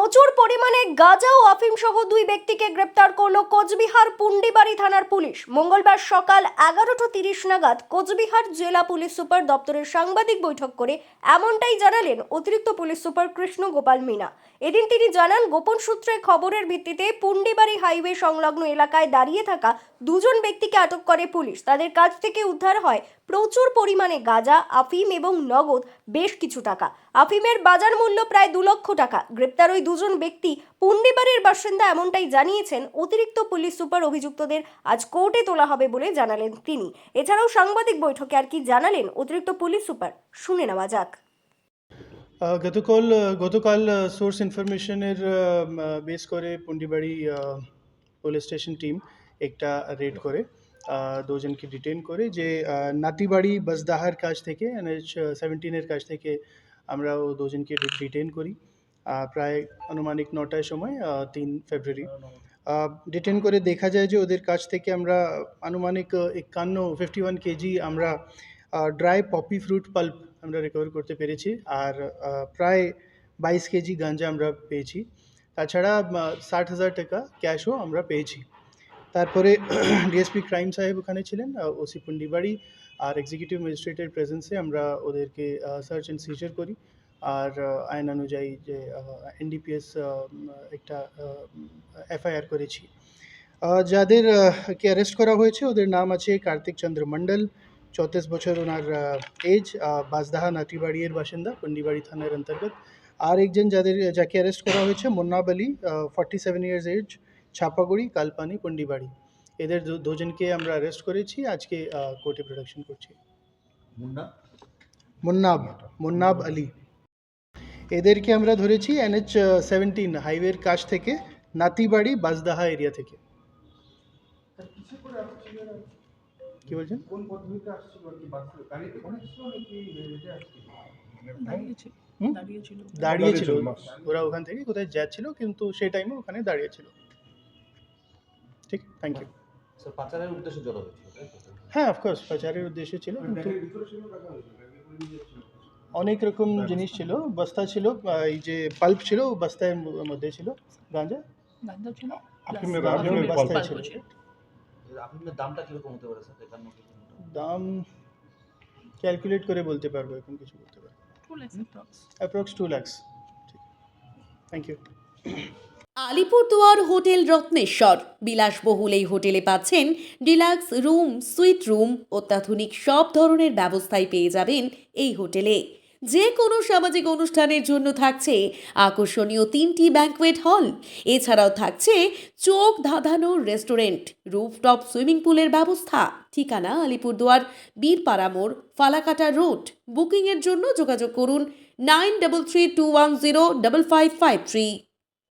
প্রচুর পরিমাণে গাঁজা ও আফিম সহ দুই ব্যক্তিকে গ্রেপ্তার করল কোচবিহার পুন্ডিবাড়ি থানার পুলিশ। মঙ্গলবার সকাল এগারোটা তিরিশ নাগাদ কোচবিহার জেলা পুলিশ সুপার দপ্তরের সাংবাদিক বৈঠক করে এমনটাই জানালেন অতিরিক্ত পুলিশ সুপার কৃষ্ণ গোপাল মিনা। এদিন তিনি জানান, গোপন সূত্রে খবরের ভিত্তিতে পুন্ডিবাড়ি হাইওয়ে সংলগ্ন এলাকায় দাঁড়িয়ে থাকা দুজন ব্যক্তিকে আটক করে পুলিশ। তাদের কাছ থেকে উদ্ধার হয় প্রচুর পরিমাণে গাঁজা, আফিম এবং নগদ, বেশ কিছু টাকা। আফিমের বাজার মূল্য প্রায় দু লক্ষ টাকা। গ্রেপ্তার ওই দুজন ব্যক্তি পুন্ডিবাড়ির বাসিন্দা এমনটাই জানিয়েছেন অতিরিক্ত পুলিশ সুপার অভিযুক্তদের আজ কোর্টে তোলা হবে বলে জানালেন তিনি। এছাড়াও সাংবাদিক বৈঠকে আর কি জানালেন অতিরিক্ত পুলিশ সুপার? শুনে নেওয়া যাক। গতকাল গতকাল সোর্স ইনফরমেশনের বেস করে পুন্ডিবাড়ি পুলিশ স্টেশন টিম একটা রেড করে দুজনকে ডিটেন করে যে নাতিবাড়ি বাসদাহার কাছ থেকে সেভেন্টিনের কাছ থেকে আমরা ও দুজনকে ডিটেন করি। প্রায় আনুমানিক নটার সময় তিন ফেব্রুয়ারি। ডিটেন করে দেখা যায় যে ওদের কাছ থেকে আমরা আনুমানিক একান্ন ফিফটি ওয়ান কেজি আমরা ড্রাই পপি ফ্রুট পাল্প আমরা রিকভার করতে পেরেছি। আর প্রায় বাইশ কেজি গাঞ্জা আমরা পেয়েছি। তাছাড়া ষাট হাজার টাকা ক্যাশও আমরা পেয়েছি। তারপরে ডিএসপি ক্রাইম সাহেব ওখানে ছিলেন ওসি পুন্ডিবাড়ি আর এক্সিকিউটিভ ম্যাজিস্ট্রেটের প্রেজেন্সে আমরা ওদেরকে সার্চ অ্যান্ড সিজার করি। আর আইন অনুযায়ী যে এনডিপিএস একটা এফআইআর করেছি। যাদের কে অ্যারেস্ট করা হয়েছে ওদের নাম আছে কার্তিক চন্দ্র মণ্ডল চৌত্রিশ বছর ওনার এজ বাজদাহা নাটিবাড়ির বাসিন্দা পন্ডিবাড়ি থানার অন্তর্গত। আর একজন যাদের যাকে অ্যারেস্ট করা হয়েছে Munnab Ali forty seven years age Chhapaguri Kalpani Pondibari এদের দুজনকে আমরা অ্যারেস্ট করেছি আজকে কোর্টে প্রোডাকশন করছি। মুন্না? মুন্নাব মুন্নাব আলী। এদেরকে আমরা ধরেছি এনএচ সেভেন্টিন হাইওয়ের কাছ থেকে নাতিবাড়ি বাজদাহা এরিয়া থেকে। কি বলছেন? দাঁড়িয়েছিল ওরা ওখান থেকে কোথায় যাচ্ছিল কিন্তু সেই টাইমে ওখানে দাঁড়িয়েছিল। ঠিক? থ্যাংক ইউ পাচারের উদ্দেশ্যে হ্যাঁ অফকোর্স পাচারের উদ্দেশ্য ছিল কিন্তু অনেক রকম জিনিস ছিল বস্তা ছিল এই যে পাল্প ছিল বস্তার মধ্যে ছিল গাঁজা। গাঁজা ছিল আফিমের plus আফিমের আফিমের বস্তায় ছিল। ছিল। দামটা কীরকম হতে পারে স্যার একান্ন কেজি মতো? দাম? ক্যালকুলেট করে বলতে পারব এখন কিছু বলতে পারব. Approx two lakhs thank you Alipurduar hotel Ratneshwar. বিলাসবহুল এই হোটেলে পাচ্ছেন ডিলাক্স রুম সুইট রুম অত্যাধুনিক সব ধরনের ব্যবস্থাই পেয়ে যাবেন এই হোটেলে। যে কোনো সামাজিক অনুষ্ঠানের জন্য থাকছে আকর্ষণীয় তিনটি ব্যাঙ্কোয়েট হল এছাড়াও থাকছে চোখ ধাঁধানো রেস্টুরেন্ট রুফটপ সুইমিং পুলের ব্যবস্থা। ঠিকানা আলিপুরদুয়ার বীরপাড়ামোর ফালাকাটা রোড। বুকিংয়ের জন্য যোগাযোগ করুন nine double three two one zero double five five three